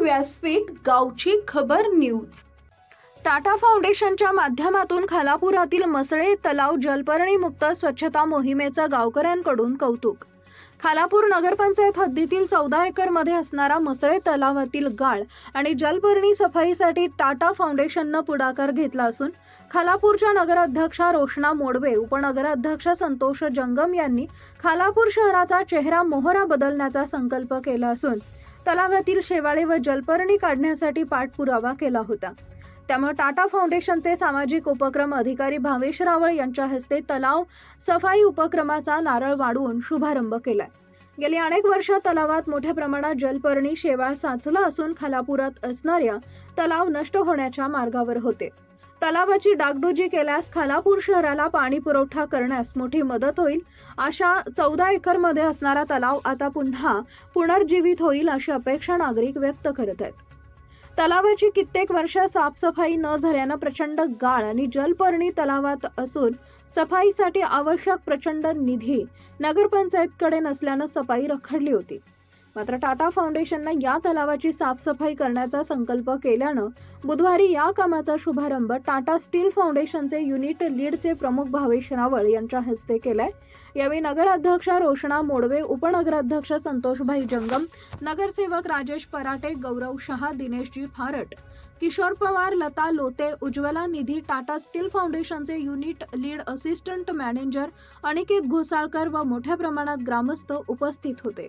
व्यासपीठ गावची खबर न्यूज. टाटा फाउंडेशनच्या माध्यमातून खालापुरातील मसळे तलाव जलपर्णी मुक्त स्वच्छता मोहिमेचं गावकऱ्यांकडून कौतुक. खालापूर नगरपंचायत हद्दीतील चौदा एकरमध्ये असणारा मसळे तलावातील गाळ आणि जलपर्णी सफाईसाठी टाटा फाउंडेशननं पुढाकार घेतला असून खालापूरच्या नगराध्यक्षा रोशना मोडवे उपनगराध्यक्ष संतोष जंगम यांनी खालापूर शहराचा चेहरा मोहरा बदलण्याचा संकल्प केला असून तलावातील शेवाळे व जलपर्णी काढण्यासाठी पाठपुरावा केला होता. त्यामुळे टाटा फाउंडेशनचे सामाजिक उपक्रम अधिकारी भावेश रावळ यांच्या हस्ते तलाव सफाई उपक्रमाचा नारळ वाढवून शुभारंभ केला गेली अनेक वर्ष तलावात मोठ्या प्रमाणात जलपर्णी शेवाळ साचला असून खालापुरात असणाऱ्या तलाव नष्ट होण्याच्या मार्गावर होते. तलावाची डागडुजी केल्यास खालापूर शहराला पाणी पुरवठा करण्यास मोठी मदत होईल. अशा चौदा एकरमध्ये असणारा तलाव आता पुन्हा पुनर्जीवित होईल अशी अपेक्षा नागरिक व्यक्त करत आहेत. तलावाची कित्येक वर्ष साफसफाई न झाल्यानं प्रचंड गाळ आणि जलपर्णी तलावात असून सफाईसाठी आवश्यक प्रचंड निधी नगरपंचायतकडे नसल्यानं सफाई रखडली होती. मात्र टाटा फाउंडेशननं या तलावाची साफसफाई करण्याचा संकल्प केल्यानं बुधवारी या कामाचा शुभारंभ टाटा स्टील फाउंडेशनचे युनिट लीडचे प्रमुख भावेश रावळ यांच्या हस्ते केलाय. यावेळी नगराध्यक्ष रोषणा मोडवे उपनगराध्यक्ष संतोषभाई जंगम नगरसेवक राजेश पराटे गौरव शहा दिनेशजी फारट किशोर पवार लता लोते उज्ज्वला निधी टाटा स्टील फाउंडेशनचे unit lead assistant manager Aniket Ghosalkar व मोठ्या प्रमाणात ग्रामस्थ उपस्थित होते.